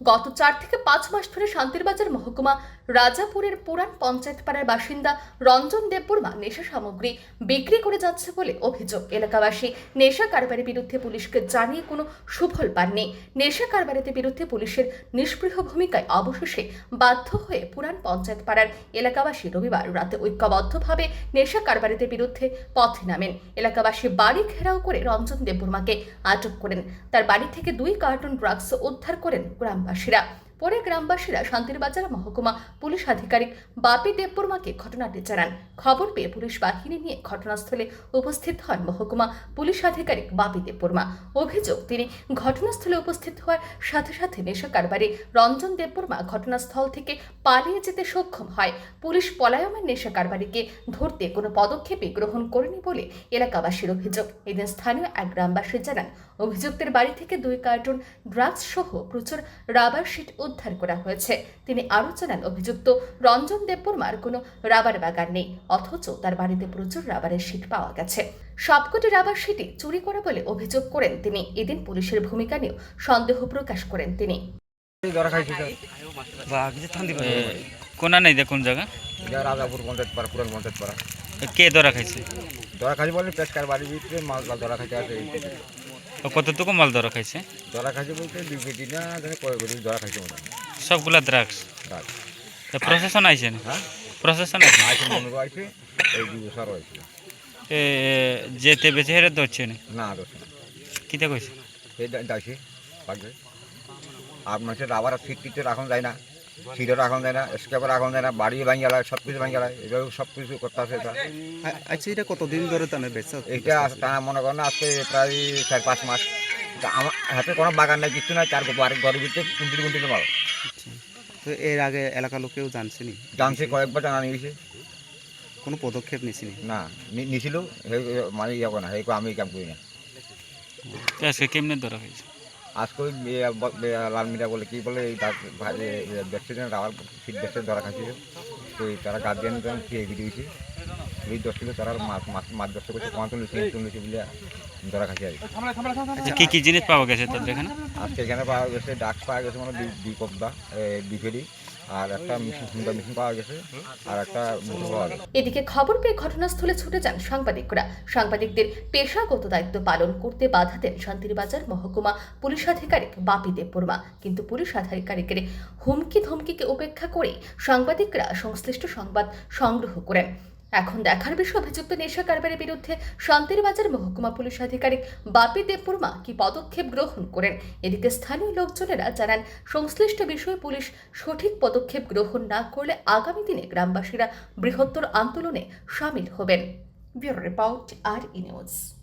গত চার থেকে পাঁচ মাস ধরে শান্তিরবাজার মহকুমা রাজাপুরের পুরান পঞ্চায়েত পাড়ার বাসিন্দা রঞ্জন দেববর্মা নেশা সামগ্রী বিক্রি করে যাচ্ছে বলে অভিযোগ। এলাকাবাসী নেশা কারবারের বিরুদ্ধে পুলিশকে জানিয়ে কোনো সুফল পাননি। নেশা কারবারিতে বিরুদ্ধে পুলিশের নিষ্পৃহ ভূমিকায় অবশেষে বাধ্য হয়ে পুরান পঞ্চায়েত পাড়ার এলাকাবাসী রবিবার রাতে ঐক্যবদ্ধভাবে নেশা কারবারিতে বিরুদ্ধে পথে নামেন। এলাকাবাসী বাড়ি ঘেরাও করে রঞ্জন দেববর্মাকে আটক করেন। তার বাড়ি থেকে দুই কার্টন ড্রাগস উদ্ধার করেন গ্রামবাসীরা পরে গ্রামবাসীরা শান্তিরবাজার মহকুমা পুলিশ আধিকারিক বাপি দেববর্মাকে ঘটনাটি জানান। খবর পেয়ে পুলিশ বাহিনী নিয়ে ঘটনাস্থলে উপস্থিত হন মহকুমা পুলিশ আধিকারিক বাপি দেববর্মা। অভিযোগ, তিনি ঘটনাস্থলে উপস্থিত হওয়ার সাথে সাথে নেশা কারবারি রঞ্জন দেববর্মা ঘটনাস্থল থেকে পালিয়ে যেতে সক্ষম হয়। পুলিশ পলায়মের নেশা কারবারিকে ধরতে কোনো পদক্ষেপই গ্রহণ করেনি বলে এলাকাবাসীর অভিযোগ। এদিন স্থানীয় এক গ্রামবাসী জানান, অভিযুক্তের বাড়ি থেকে দুই কার্টুন ড্রাগস সহ প্রচুর রাবার শিট উদ্ধার করা হয়েছে। তিনি আরও জানান অভিযুক্ত রঞ্জন দেববর্মার কোনো রাবার বাগান নেই অথচ তার বাড়িতে প্রচুর রাবারের শিট পাওয়া গেছে। সবকটি রাবার শিটই চুরি করা বলে অভিযোগ করেন তিনি। এদিন পুলিশের ভূমিকা নিয়েও সন্দেহ প্রকাশ করেন তিনি। কোনা নাই দেখুন জায়গা? রাজাপুর পঞ্চায়েত পাড়া পুরান পঞ্চায়েত পাড়া কে ধরা খাইছে? ধরা খাইছি বলে পেশকার বাড়ির ভিতরে মাল ধরা খাইতে আছে কতটুকু মাল ধরা খাইছে? ধরা খাইছে বলতে দুই পেটি না কয় পেটি ধরা খাইছে মনে সবগুলা ড্রাগস রাত প্রশাসন আইছে না হ্যাঁ? প্রশাসন আইছে আইছে এই দুই বছর হয়েছে এ, যেতে বেঁচে হেরে ধরছে না? না না। কিতা কইছে? এই যাইছে পাকবে আর মানুষের আবার সিট টিটে রাখন যায় না। সিটও রাখন যায় না স্কেপও রাখন যায় না বাড়ি সব কিছু এভাবে সব কিছু করতে আছে এটা আচ্ছা এটা কতদিন ধরে তাহলে বেচা টানা মনে করেন আজকে প্রায় চার পাঁচ মাস। আমার হাতে কোনো বাগান নাই কিছু নাই চার বাড়ি ঘরের ভিতরে মাল। তো এর আগে এলাকার লোকেও জানছেনি? জানছে কয়েকবার জানা নিয়েছে। কোনো পদক্ষেপ নিছিনি? না নিছিল মানে ইয়ে না আমি কাম করি না। আজকে কেমনে ধরা খাইছে আজকে লাল মিডিয়া বলে কী বলে এই ব্যক্তিদের আবার ফিট ভ্যাকসিন ধরা খাচ্ছিল তো তারা গার্জিয়ান খেয়ে দিয়েছে। এই দশ কিলো তারা মাছ দশ করছে পাঁচ চল্লিশ চল্লিশ বলে ধরা খাইছে আর কি। আচ্ছা কি জিনিস পাওয়া গেছে তোদের এখানে? আজকে এখানে পাওয়া গেছে ডাক পাওয়া গেছে মানে দুই- বিফেরি। আর একটা সুন্দর মেশিন পাওয়া গেছে, আর একটা পাওয়া এদিকে খবর পেয়ে ঘটনাস্থলে ছুটে যান সাংবাদিকরা। সাংবাদিকদের পেশাগত দায়িত্ব পালন করতে বাধা দেন শান্তিরবাজার মহকুমা পুলিশ আধিকারিক বাপি দেববর্মা। কিন্তু পুলিশ আধিকারিকের হুমকি ধমকিকে উপেক্ষা করে সাংবাদিকরা সংশ্লিষ্ট সংবাদ সংগ্রহ করেন। এখন দেখার বিষয়, অভিযুক্ত নেশা কারবারের বিরুদ্ধে শান্তির বাজার মহকুমা পুলিশ আধিকারিক বাপি দেবপুরমা কি পদক্ষেপ গ্রহণ করেন? এদিকে স্থানীয় লোকজনেরা জানান, সংশ্লিষ্ট বিষয়ে পুলিশ সঠিক পদক্ষেপ গ্রহণ না করলে আগামী দিনে গ্রামবাসীরা বৃহত্তর আন্দোলনে সামিল হবেন। Bureau report, R E news.